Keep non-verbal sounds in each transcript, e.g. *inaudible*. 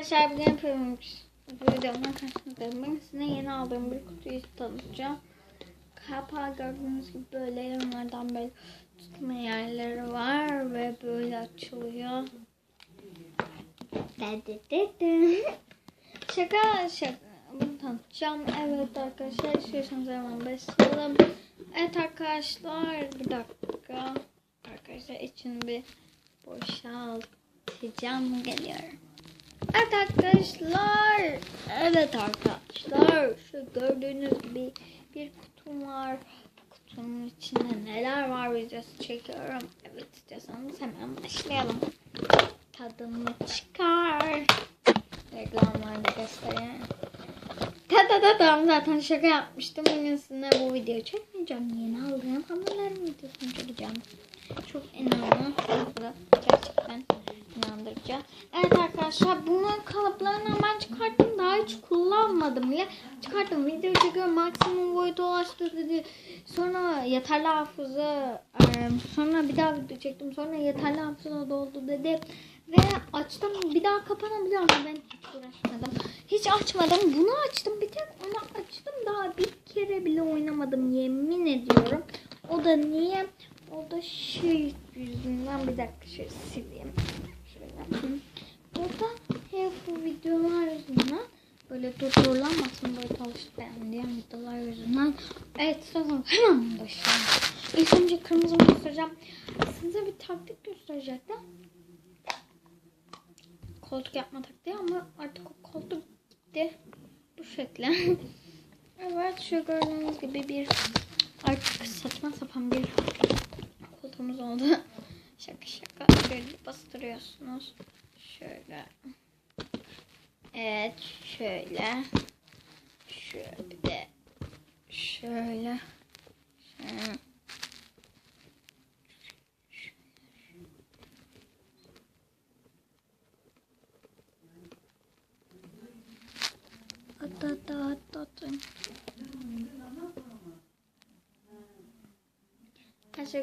arkadaşlar bugün yapıyorum. Bu videomdan karşınızdayım. Ben size yeni aldığım bir kutuyu tanıtacağım. Kapağı gördüğünüz gibi böyle yanlardan böyle tutma yerleri var ve böyle açılıyor. Şaka şaka. Bunu tanıtacağım. Evet arkadaşlar istiyorsanız hemen başlayalım. Evet arkadaşlar bir dakika. Arkadaşlar için bir boşaltacağım geliyorum. Evet arkadaşlar. Evet arkadaşlar. Şu gördüğünüz gibi bir kutum var. Bu kutunun içinde neler var videosu çekiyorum. Evet istiyorsanız hemen başlayalım. Tadını çıkar. Reklamlarda göstereyim. Ta ta ta tam zaten şaka yapmıştım. Bugün sizinle bu videoyu çekmeyeceğim. Yeni aldığım hamurların videosunu çekeceğim. Çok inanın. Gerçekten inandırıcı. Evet arkadaşlar bunların kalıplarını ben çıkarttım. Daha hiç kullanmadım bile. Çıkarttım. Video çekiyorum. Maksimum boyutu ulaştı dedi. Sonra yeterli hafıza sonra bir daha video çektim. Sonra yeterli hafıza doldu dedi. Ve açtım. Bir daha kapanabiliyor ama ben hiç uğraşmadım. Hiç açmadım. Bunu açtım. Bir tek onu açtım. Daha bir kere bile oynamadım. Yemin ediyorum. O da niye? O da şey yüzünden bir dakika şöyle sileyim. Şöyle yapayım. Burada hep bu videolar yüzünden böyle durdurulamasın böyle çalışmayan diğer videolar yüzünden. Evet sonra hemen başlayalım. İlk önce kırmızımı göstereceğim. Size bir taktik gösterecektim. Koltuk yapma taktiği ama artık o koltuk gitti. Bu şekilde. *laughs* evet şu gördüğünüz gibi bir artık saçma sapan bir koltuğumuz oldu. *laughs* şaka şaka. Şöyle bastırıyorsunuz. Şöyle. Evet şöyle. Şöyle şöyle. Şöyle. At at at at.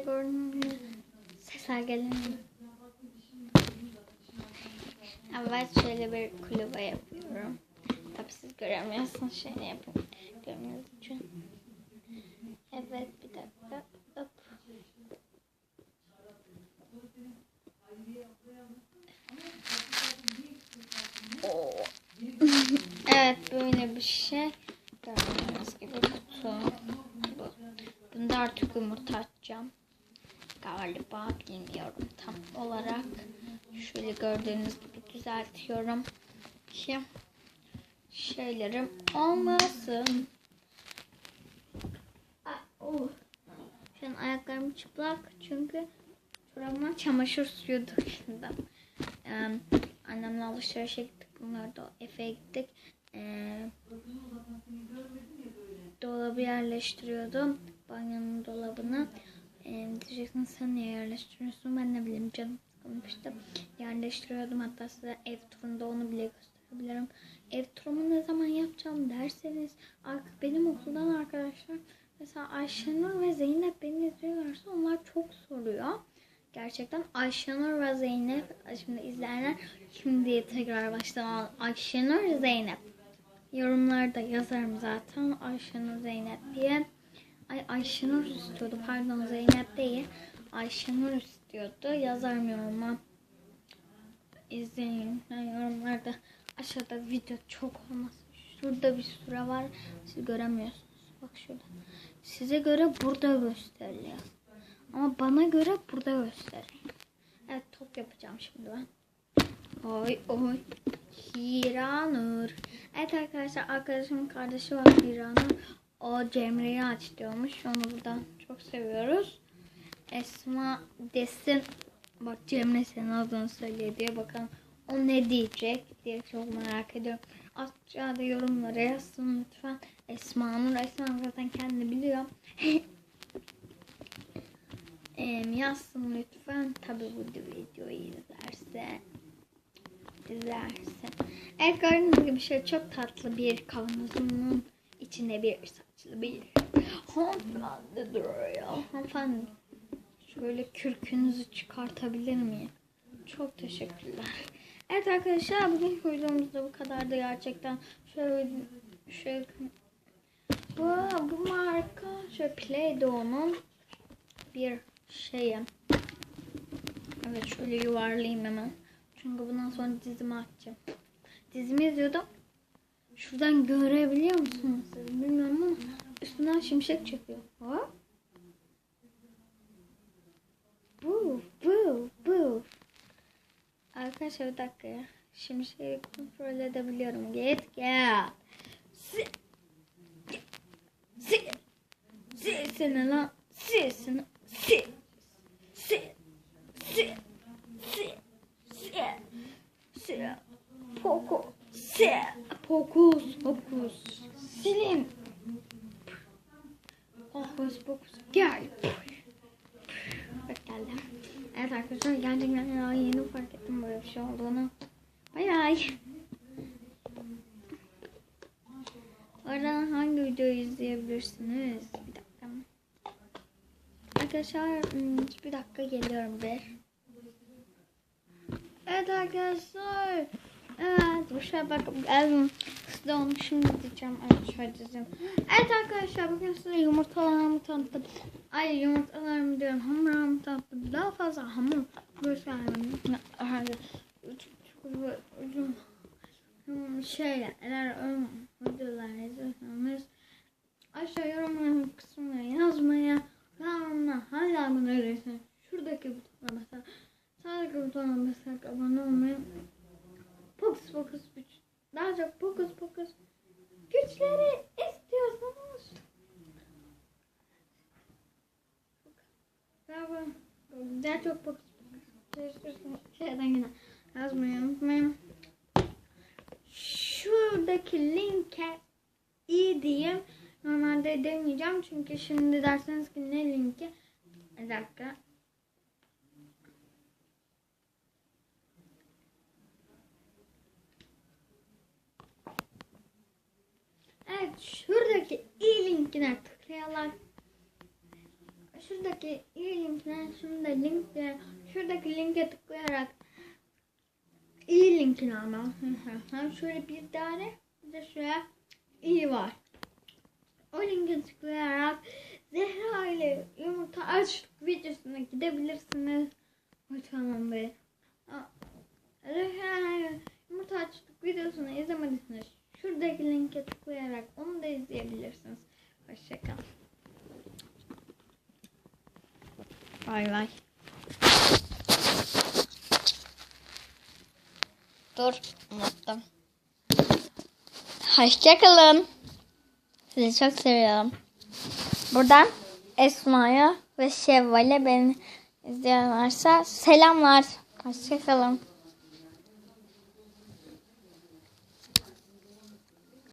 Gördüğünüz sesler gelin. Evet şöyle bir kulübe yapıyorum. Göremiyorsunuz şöyle yapayım. Görmeniz için. Evet bir dakika. Hop. *laughs* Evet böyle bir şey. Gördüğünüz gibi kutu. Bu. Bunda artık yumurta açacağım. Galiba bilmiyorum tam olarak. Şöyle gördüğünüz gibi düzeltiyorum. Ki şeylerim olmasın. Oh. Şu an ayaklarım çıplak çünkü çorabıma çamaşır suyu döküldüm. Ee, annemle alışverişe gittik. Bunlar da Efe'ye gittik. Ee, dolabı yerleştiriyordum. Banyonun dolabını. Ee, diyeceksin sen niye yerleştiriyorsun? Ben ne bileyim canım sıkılmıştı. Yerleştiriyordum. Hatta size ev turunda onu bile gösterebilirim. Ev ne zaman yapacağım derseniz benim okuldan arkadaşlar mesela Ayşenur ve Zeynep beni izliyorlarsa onlar çok soruyor. Gerçekten Ayşenur ve Zeynep şimdi izleyenler şimdi tekrar baştan Ayşenur Zeynep yorumlarda yazarım zaten Ayşenur Zeynep diye. Ay Ayşenur istiyordu pardon Zeynep değil. Ayşenur istiyordu. Yazarım yoruma. İzleyin. Yani yorumlarda aşağıda video çok olmasın. Şurada bir süre var. Siz göremiyorsunuz. Bak şurada. Size göre burada gösteriliyor. Ama bana göre burada gösteriliyor. Evet top yapacağım şimdi ben. Oy oy. Hiranur. Evet arkadaşlar arkadaşımın kardeşi var Hiranur. O Cemre'yi aç diyormuş. Onu buradan çok seviyoruz. Esma desin. Bak Cemre senin adını söylüyor diye bakalım o ne diyecek diye çok merak ediyorum. Aşağıda yorumlara yazsın lütfen. Esma Nur. Esma zaten kendi biliyor. *laughs* yazsın lütfen. Tabi bu videoyu izlerse. İzlerse. Evet gördüğünüz gibi şöyle çok tatlı bir kavanozunun içinde bir saçlı bir hanımefendi duruyor. Hanımefendi şöyle kürkünüzü çıkartabilir miyim? Çok teşekkürler. Evet arkadaşlar bugün videomuz da bu kadardı gerçekten. Şöyle şöyle bu, bu marka şöyle Play-Doh'un bir şeyi. Evet şöyle yuvarlayayım hemen. Çünkü bundan sonra dizimi açacağım. Dizimi izliyordum. Şuradan görebiliyor musunuz? Bilmiyorum ama üstünden şimşek çekiyor. Hop. Bu, bu, bu. Arkadaşlar bir dakika ya. Şimşeği kontrol edebiliyorum. Git gel. Si. Si. Seni lan. Si seni. Si. Si. Si. Si. Si. Si. Poco. Si. Pokus. Pokus. Silin. Pokus. Pokus. Gel. Bak geldi. Evet arkadaşlar gerçekten yeni fark ettim bir şey olduğunu. Bay bay. Oradan hangi videoyu izleyebilirsiniz? Bir dakika. Arkadaşlar hmm, bir dakika geliyorum bir. Evet arkadaşlar. Evet bu şey bak geldim. Size onu şimdi diyeceğim. Evet şöyle. Evet arkadaşlar bugün size yumurtalarımı tanıttım. Ay yumurtalarımı diyorum hamurlarımı tanıttım. Daha fazla hamur eğer videolar izliyorsanız aşağı yorumların kısmına yazmaya kanalına hala abone değilseniz şuradaki butona mesela sağdaki butona basarak abone olmayı Pokus pokus güç. Daha çok pokus pokus güçleri istiyorsanız. Daha, daha çok istiyorsanız şeyden yine yazmayı unutmayın. Şuradaki linke iyi diyeyim. Normalde demeyeceğim çünkü şimdi derseniz ki ne linki? Bir dakika. Evet şuradaki i linkine şuradaki i linkine şurada linkle şuradaki linke tıklayarak i linkini hem *laughs* şöyle bir tane bir de şuraya i var. O linke tıklayarak Zehra ile yumurta aç videosuna gidebilirsiniz. Tamam be. Zehra ile yumurta açtık videosunu izlemediyseniz şuradaki linke tıklayarak onu da izleyebilirsiniz. Hoşçakalın. Bay bay. Dur unuttum. Hoşçakalın. Sizi çok seviyorum. Buradan Esma'ya ve Şevval'e beni izleyen varsa selamlar. Hoşçakalın.